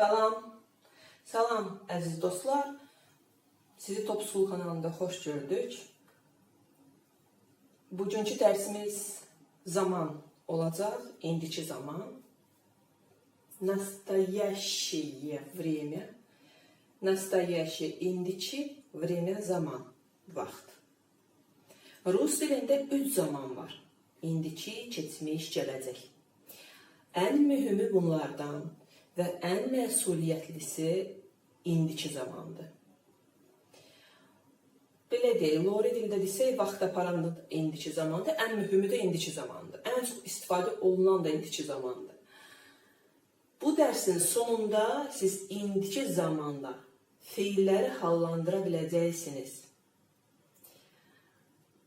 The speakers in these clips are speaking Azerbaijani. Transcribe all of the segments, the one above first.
Salam. Salam əziz dostlar. Sizi Top School kanalında xoş gördük. Bugünkü dərsimiz zaman olacaq, indiki zaman. Настоящее время. Настоящее, indiki, время, zaman, vaxt. Rus dilində üç zaman var. İndiki, keçmiş, gələcək. Ən mühümü bunlardan və ən məsuliyyətlisi indiki zamandır. Belə deyil, Lori dildə desək, vaxt aparan da indiki zamandır, ən mühümü də indiki zamandır. Ən çox istifadə olunan da indiki zamandır. Bu dərsin sonunda siz indiki zamanda fiilləri hallandıra biləcəksiniz.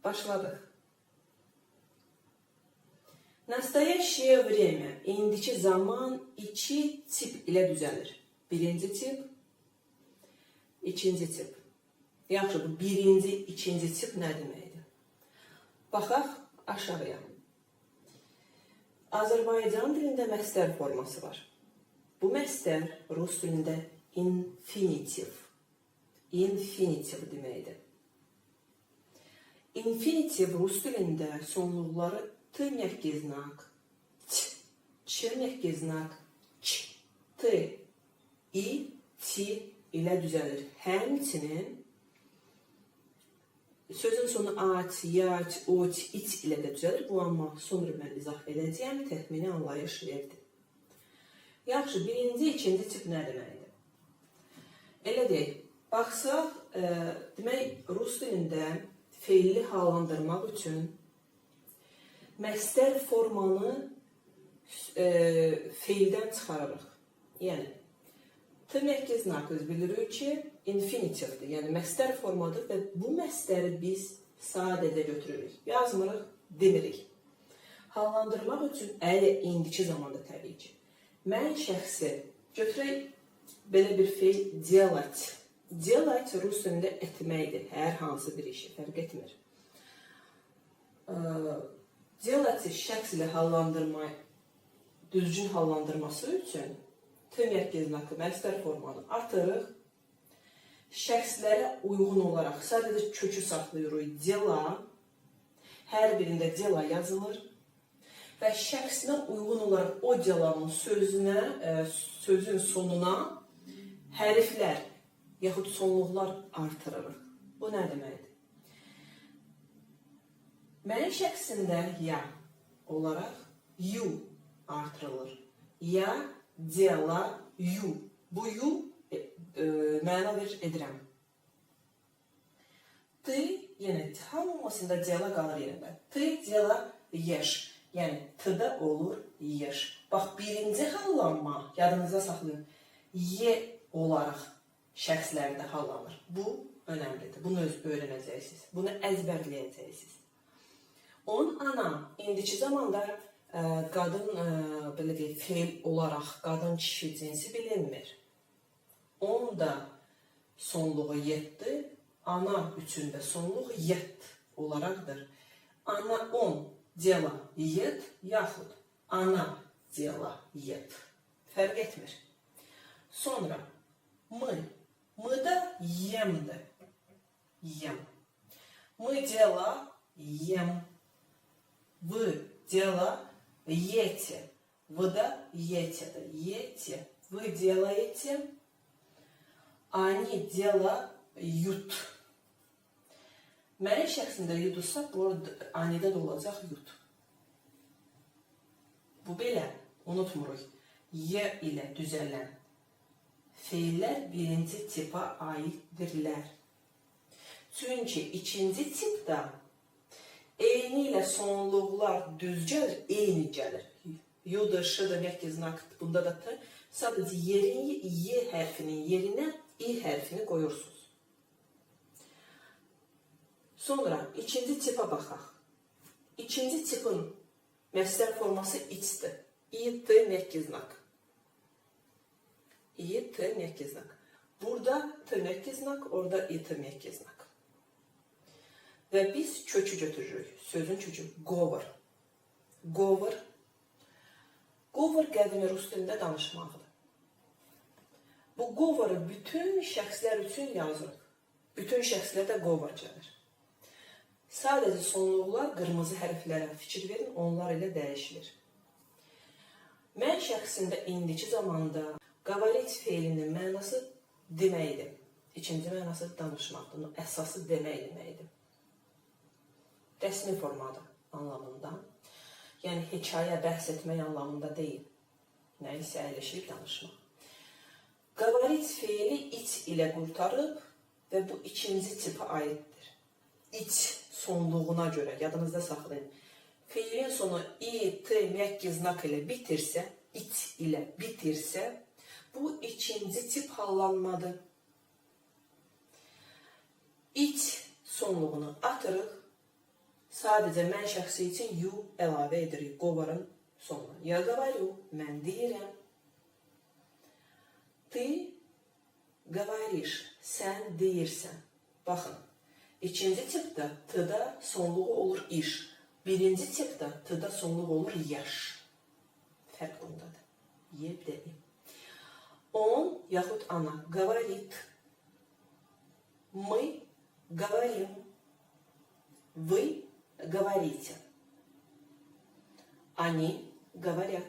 Başladıq. Настоящее время, indiki zaman iki tip ilə düzəlir. Birinci tip, ikinci tip. Yaxşı, bu birinci, ikinci tip nə deməkdir? Baxaq aşağıya. Azərbaycan dilində məstər forması var. Bu məstər rus dilində infinitiv. Infinitiv deməkdir. Infinitiv rus dilində sonluqları t mягкий знак, ç, ç mягкий знак, ç, t, i, ti ilə düzəlir. Həmçinin sözün sonu at, yat, ot, it ilə də düzəlir. Bu amma sonra mən izah edəcəyəm, təxmini anlayış verdi. Yaxşı, birinci, ikinci tip nə deməkdir? Elə deyil. Baxsaq, e, demək rus dilində feilli hallandırmaq üçün məstər formanı e, feildən çıxarırıq. Yəni T mərkəz znakı biz bilirik ki, infinitivdir. Yəni məstər formadır və bu məstəri biz sadəcə götürürük. Yazmırıq, demirik. Hallandırmaq üçün əli indiki zamanda təbii ki. Mən şəxsi götürək belə bir feil делать. Делать rus dilində etməkdir. Hər hansı bir işi fərq etmir. Ə, Делать şəxs ilə hallandırma düzgün hallandırması üçün T mərkəz znakı məstər formanı atırıq. Şəxslərə uyğun olaraq sadəcə kökü saxlayırıq. Dela hər birində dela yazılır və şəxsinə uyğun olaraq o delanın sözünə, ə, sözün sonuna hərflər yaxud sonluqlar artırırıq. Bu nə deməkdir? Mən şəxsində ya olaraq you artırılır. Ya, dela, you. Bu you e, e, məna verir edirəm. Ты yenə hamısında dela qalır yerində. Ты dela yeş. Yəni t-da olur yeş. Bax birinci hallanma yadınızda saxlayın. Ye olaraq şəxslərdə hallanır. Bu önəmlidir. Bunu öz öyrənəcəksiniz. Bunu əzbərləyəcəksiniz. Onun ana indiki zamanda ə, qadın ə, belə deyək, feil olaraq qadın kişi cinsi bilinmir. Onun da sonluğu yetdi. Ana üçün də sonluq yet olaraqdır. Ana on dela yet yaxud ana dela yet. Fərq etmir. Sonra мы. Мы da yemdir. Yem. Мы dela yem. Вы дела ете. Вы да ете. да, Ете. Вы делаете. Они делают. Mən şəxsində yudursa, bu arada anidə də olacaq yut. Bu belə, unutmuruq. Y ilə düzələn feillər birinci tipa aiddirlər. Çünki ikinci tipdə eyni ilə sonluqlar düz gəlir, eyni gəlir. Yuda, şıda, mərkə znak, bunda da t. Sadəcə yerini, y hərfinin yerinə i hərfini qoyursunuz. Sonra ikinci tipə baxaq. İkinci tipin məstər forması x-dir. İ, t, mərkə znak. İ, t, mərkə znak. Burada t mərkə znak, orada i, t mərkə znak. Və biz kökü götürürük. Sözün kökü govor. Govor. Govor qədimi rus dilində danışmaqdır. bu qovarı bütün şəxslər üçün yazırıq. Bütün şəxslərdə qovar gəlir. Sadəcə sonluqlar qırmızı hərflərə fikir verin, onlar ilə dəyişilir. Mən şəxsində indiki zamanda qavarit feilinin mənası deməkdir. İkinci mənası danışmaqdır. Əsası demək deməkdir. Rəsmi formada anlamında. Yəni hekayə bəhs etmək anlamında deyil. Nəyisə əyləşib danışmaq. Qavarit feili iç ilə qurtarıb və bu ikinci tipə aiddir. İç sonluğuna görə yadınızda saxlayın. Feilin sonu i, t, məkki znak ilə bitirsə, iç ilə bitirsə, bu ikinci tip hallanmadır. İç sonluğunu atırıq. Sadəcə mən şəxsi üçün yu əlavə edirik qovarın sonuna. Ya говорю, mən deyirəm. Ты говоришь, sən deyirsən. Baxın, ikinci tipdə t-da sonluğu olur iş. Birinci tipdə t-da sonluğu olur yaş. Fərq bundadır. Ye bir də i. Он, yaxud она, говорит. Мы говорим. Вы говорите. Они говорят.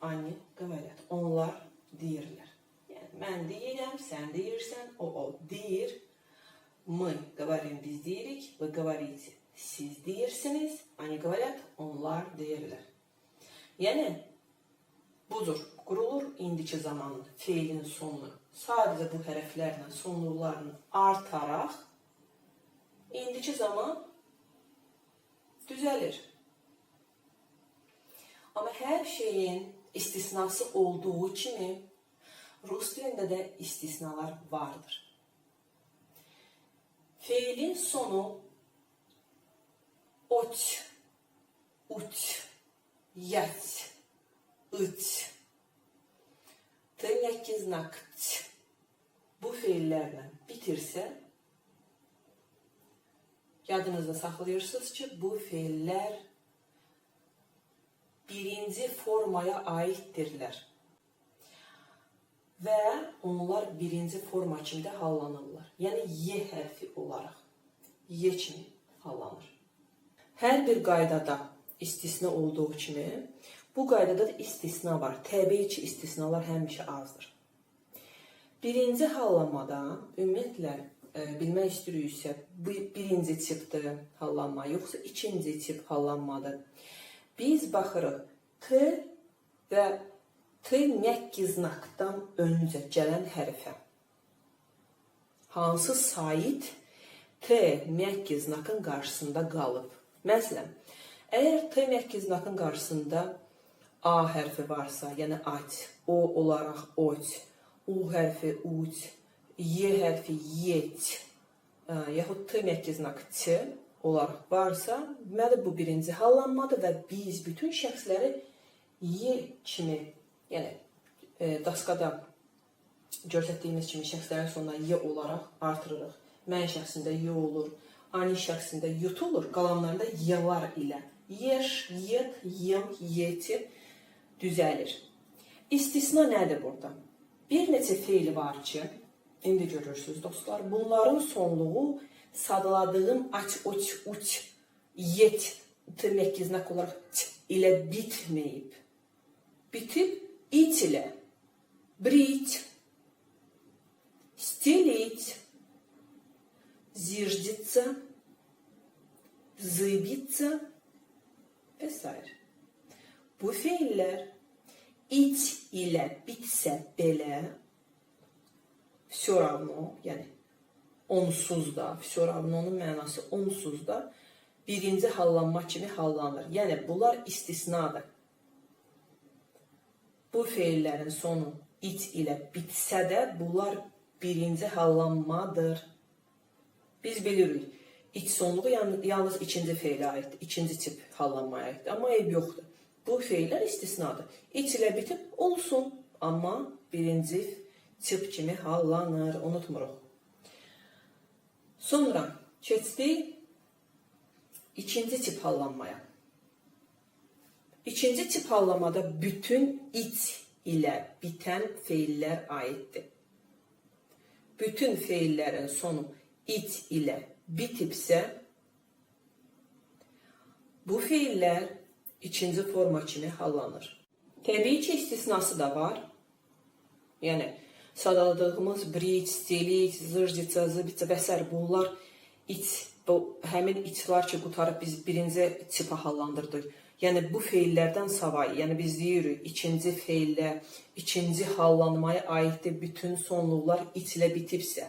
Они говорят. Onlar deyirlər. Yəni mən deyirəm, sən deyirsən, o o deyir. Мы говорим, biz deyirik. Вы говорите, siz deyirsiniz. Они говорят, onlar deyirlər. Yəni budur. Qurulur indiki zaman feilin sonu. Sadəcə bu hərflərlə sonluqlarını artaraq indiki zaman düzəlir. Amma hər şeyin istisnası olduğu kimi rus dilində də istisnalar vardır. Feilin sonu ot, ut, yat, it, tırnak znak t bu feillərlə bitirsə yadınızda saxlayırsınız ki, bu feillər birinci formaya aiddirlər. Və onlar birinci forma kimdə hallanırlar. Yəni y hərfi olaraq y kimi hallanır. Hər bir qaydada istisna olduğu kimi bu qaydada da istisna var. Təbii ki, istisnalar həmişə azdır. Birinci hallanmada ümumiyyətlə bilmək istəyiriksə, bu birinci tipdir hallanma, yoxsa ikinci tip hallanmadır. Biz baxırıq t və t məkki znakdan öncə gələn hərfə. Hansı sait t məkki znakın qarşısında qalıb? Məsələn, əgər t məkki znakın qarşısında a hərfi varsa, yəni at, o olaraq ot, u hərfi uç, y hərfi yet, ə, yaxud t məkki znak t olaraq varsa, deməli bu birinci hallanmadır və biz bütün şəxsləri y kimi, yəni e, daskada göstərdiyimiz kimi şəxslərin sonuna y olaraq artırırıq. Mən şəxsində y olur, ani şəxsində yut olur, qalanlarında y-lar ilə yeş, yet, yem, yeti düzəlir. İstisna nədir burada? Bir neçə feil var ki, indi görürsüz dostlar, bunların sonluğu sadladığım aç, uç, uç, yet tırnak znak olarak t ile bitmeyip, bitip it ile брить, стелить, зиждется, зыбиться vesaire. Bu fiiller it ilə bitsə belə все равно, yəni onsuz da, все равno'nun mənası onsuz da birinci hallanma kimi hallanır. Yəni bunlar istisnadır. Bu feillərin sonu it ilə bitsə də bunlar birinci hallanmadır. Biz bilirik. İç sonluğu yalnız, yalnız ikinci feilə aiddir. ikinci tip hallanmaya aiddir. Amma eyb yoxdur. Bu feillər istisnadır. İç ilə bitib olsun, amma birinci tip kimi hallanır, unutmuruq. Sonra keçdik ikinci tip hallanmaya. İkinci tip hallamada bütün it ilə bitən feillər aiddir. Bütün feillərin sonu it ilə bitibsə, bu feillər ikinci forma kimi hallanır. Təbii ki, istisnası da var. Yəni sadaladığımız bridge, stilit, zırcica, zıbica və s. bunlar iç, bu həmin içlər ki, qutarıb biz birinci tipə hallandırdıq. Yəni bu feillərdən savayı, yəni biz deyirik ikinci feillə, ikinci hallanmaya aiddir bütün sonluqlar içlə bitibsə.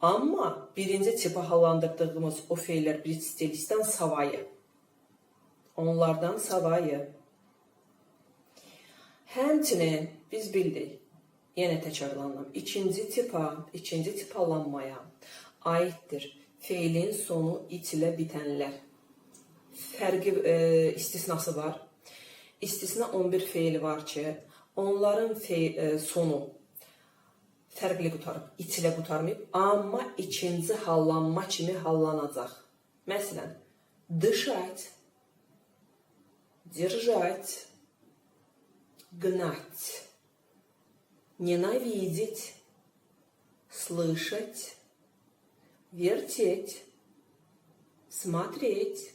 Amma birinci tipə hallandırdığımız o feillər bridge, stilistdən savayı. Onlardan savayı. Həmçinin biz bildik, yenə təkrarlanıram, ikinci tipa, ikinci tipallanmaya aiddir feilin sonu it ilə bitənlər. Fərqi e, istisnası var. İstisna 11 feili var ki, onların fe, e, sonu fərqli qutarıb, it ilə qutarmayıb, amma ikinci hallanma kimi hallanacaq. Məsələn, dышать, держать, гнать, ненавидеть, слышать, вертеть, смотреть,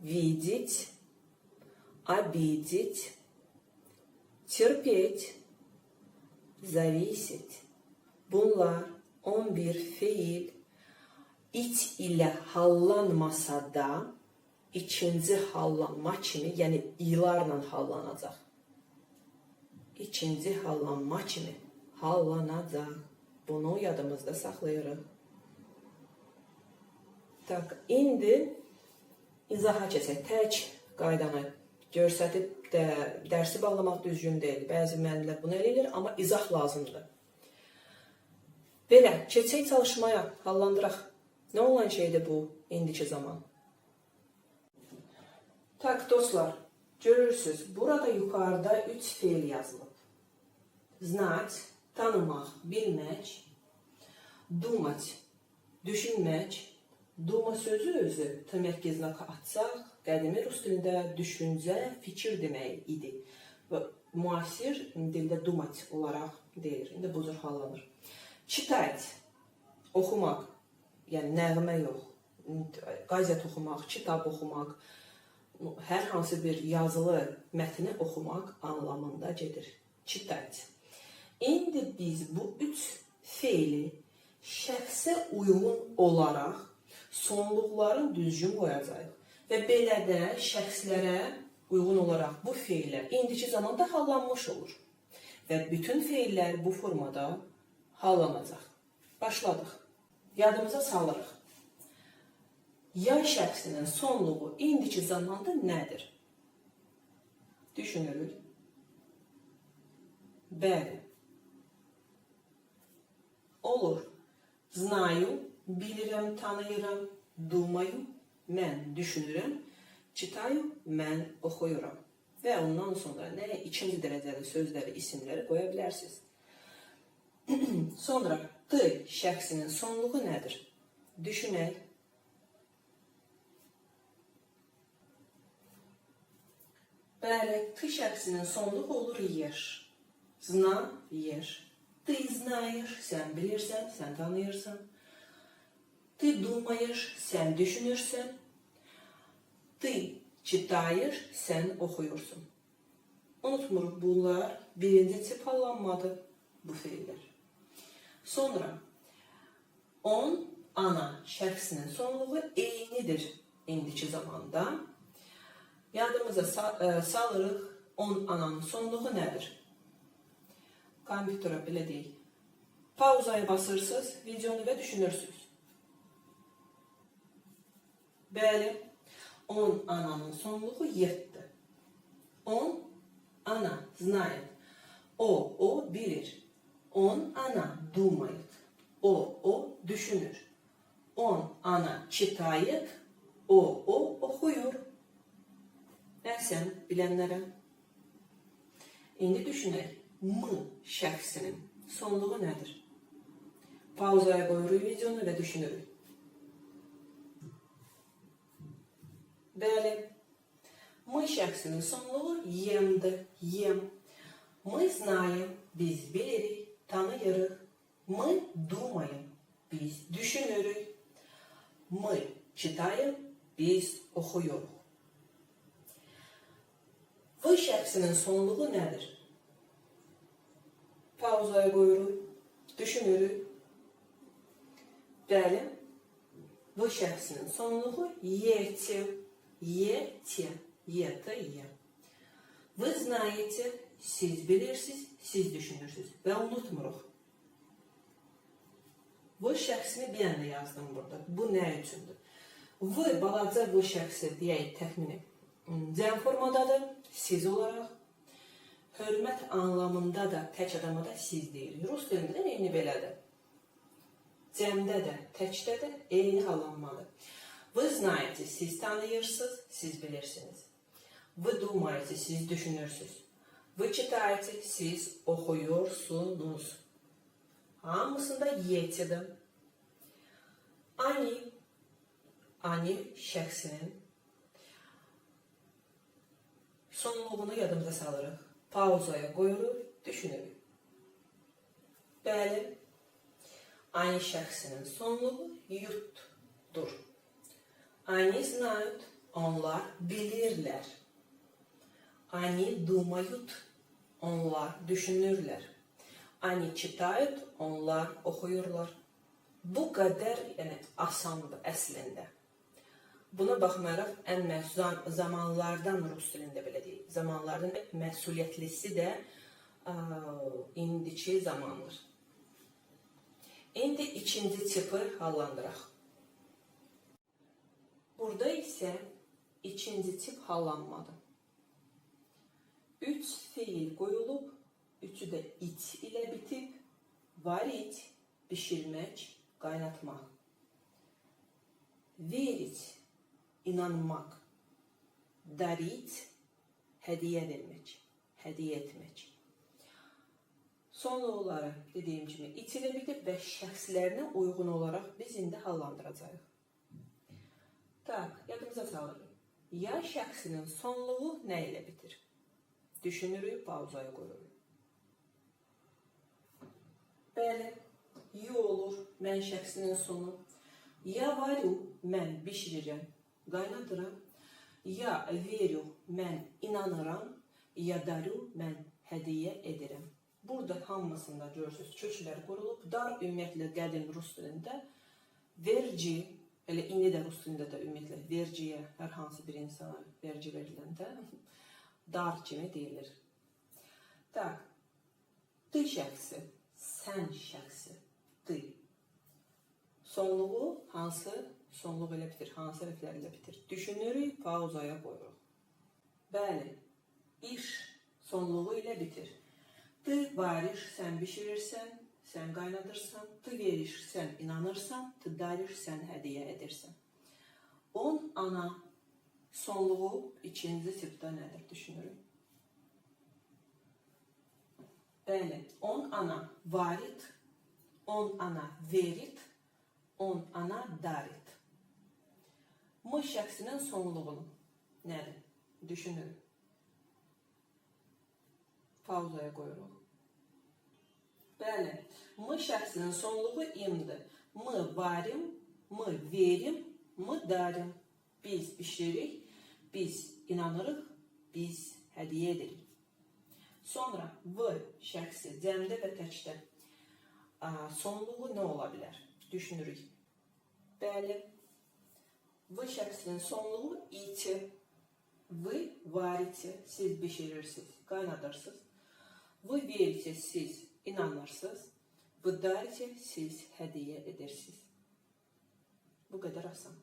видеть, обидеть, терпеть, зависеть. Bunlar 11 feil iç ilə hallanmasa da ikinci hallanma kimi, yəni ilarla hallanacaq. İkinci hallanma kimi hallanacaq. Bunu yadımızda saxlayırıq. Tak, indi izaha keçək. Tək qaydanı göstərib də dərsi bağlamaq düzgün deyil. Bəzi müəllimlər bunu eləyir, amma izah lazımdır. Belə, keçək çalışmaya, hallandıraq. Nə olan şeydir bu indiki zaman? Tak dostlar, görürsüz, burada yukarıda üç fiil yazılıb. Znać, tanımaq, bilmək, dumaç, düşünmək. Duma sözü özü tırnaqgez znaka atsaq, qədimi rus dilində düşüncə, fikir demək idi. Və müasir dildə dumaç olaraq deyir. İndi bu cür hallanır. Çitayt, oxumaq, yəni nəğmə yox, qəzet oxumaq, kitab oxumaq, hər hansı bir yazılı mətni oxumaq anlamında gedir. Çitayt. İndi biz bu üç feili şəxsə uyğun olaraq sonluqların düzgün qoyacağıq. Və belə də şəxslərə uyğun olaraq bu feillər indiki zamanda hallanmış olur. Və bütün feillər bu formada hallanacaq. Başladıq. Yadımıza salırıq. Yay şəxsinin sonluğu indiki zamanda nədir? Düşünürük. Bəli olur. Znayu, bilirəm, tanıyıram. Dumayu, mən düşünürəm. Çitayu, mən oxuyuram. Və ondan sonra nə ikinci dərəcəli sözləri, isimləri qoya bilərsiniz. sonra t şəxsinin sonluğu nədir? Düşünək. Bəli, t şəxsinin sonluğu olur yer. Zna yer. Ты знаешь, sən bilirsən, sən tanıyırsan. Ты думаешь, sən düşünürsən. Ты читаешь, sən oxuyursun. Unutmuruq bunlar birinci tip hallanmadı bu feillər. Sonra on ana şəxsinin sonluğu eynidir indiki zamanda. Yadımıza sa e, salırıq 10 ananın sonluğu nədir? Kompüterə belə deyək. Pauzaya basırsınız, videonu və düşünürsünüz. Bəli, 10 ananın sonluğu 7. 10 ana знает. O, o bilir. 10 ana думает. O, o düşünür. 10 ana читает. O, o oxuyur. Əhsən, bilənlərə. İndi düşünək, M şəxsinin sonluğu nədir? Pauzaya qoyuruq videonu və düşünürük. Bəli, M şəxsinin sonluğu yemdir, yem. Мы знаем, biz bilirik, tanıyırıq. Мы думаем, biz düşünürük. Мы читаем, biz oxuyuruq. V şəxsinin sonluğu nədir? Pauzaya qoyuruq, düşünürük. Bəli, V şəxsinin sonluğu ете, ете, ете, е. Вы знаете, siz bilirsiniz, siz düşünürsünüz və unutmuruq. V şəxsini bir anda yazdım burada. Bu nə üçündür? V balaca V şəxsi deyək təxmini cəm formadadır, siz olaraq. Hörmət anlamında da tək adama da siz deyirik. Rus dilində də eyni belədir. Cəmdə də, təkdə də eyni hallanmalı. Вы знаете, siz tanıyırsınız, siz bilirsiniz. Вы думаете, siz düşünürsünüz. Вы читаете, siz oxuyursunuz. Hamısında yetidir. Ani, ani şəxsinin sonluğunu yadımıza salırıq. Pauzaya qoyuruq, düşünürük. Bəli, ani şəxsinin sonluğu yutdur. Они знают, onlar bilirlər. Они думают, onlar düşünürlər. Они читают, onlar oxuyurlar. Bu qədər yəni asandır əslində. Buna baxmayaraq ən məzun zamanlardan rus dilində belə deyək. Zamanlardan məsuliyyətlisi də ə, indiki zamandır. İndi ikinci tipi hallandıraq. Burada isə ikinci tip hallanmadır. Üç fiil qoyulub, üçü də it ilə bitib, varit, bişirmək, qaynatmaq. Verit, inanmaq. Darit, hədiyyə vermək, hədiyyə etmək. Son olaraq dediyim kimi it ilə bitib və şəxslərinə uyğun olaraq biz indi hallandıracağıq. Tak, yadımıza salırıq. Ya şəxsinin sonluğu nə ilə bitir? Düşünürük, pauzaya qoyuruq. Bəli, yu olur, mən şəxsinin sonu. Ya varю, mən bişirirəm, qaynadıram. Ya verю, mən inanıram. Ya darю, mən hədiyyə edirəm. Burada hamısında görürsünüz, köklər qurulub. Dar ümumiyyətlə qədim rus dilində verci, elə indi də rus dilində də ümumiyyətlə verciyə hər hansı bir insana verci veriləndə dar kimi deyilir. Tak, ty şəxsi, sən şəxsi, ty. Sonluğu hansı sonluq ilə bitir, hansı hərflər ilə bitir? Düşünürük, pauzaya qoyuruq. Bəli, iş sonluğu ilə bitir. Ty variş, sən bişirirsən, sən qaynadırsan. Ty veriş, sən inanırsan. Ty dariş, sən hədiyyə edirsən. On ana sonluğu ikinci tipdə nədir düşünürük? Bəli, on ana varit, on ana verit, on ana darit. M şəxsinin sonluğunu nədir? Düşünürük. Pauzaya qoyuruq. Bəli, M şəxsinin sonluğu imdir. M varim, M verim, M darim. Biz bişiririk, biz inanırıq, biz hədiyyə edirik. Sonra V şəxsi cəmdə və təkdə sonluğu nə ola bilər? Düşünürük. Bəli. V şəxsinin sonluğu iti. Вы варите, siz bişirirsiniz, qaynadırsınız. Вы верите, siz inanırsınız. Вы дарите, siz hədiyyə edirsiniz. Bu qədər asan.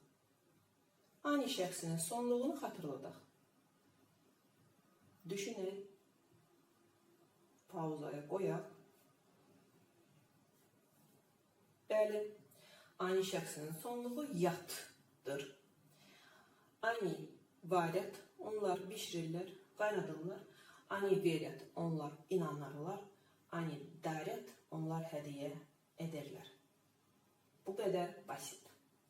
Ani şəxsinin sonluğunu xatırladaq. Düşünək. Pauzaya qoyaq. Bəli, ani şəxsinin sonluğu yatdır. Ani variat, onlar bişirirlər, qaynadırlar. Ani veriat, onlar inanırlar. Ani dariat, onlar hədiyyə edirlər. Bu qədər basit.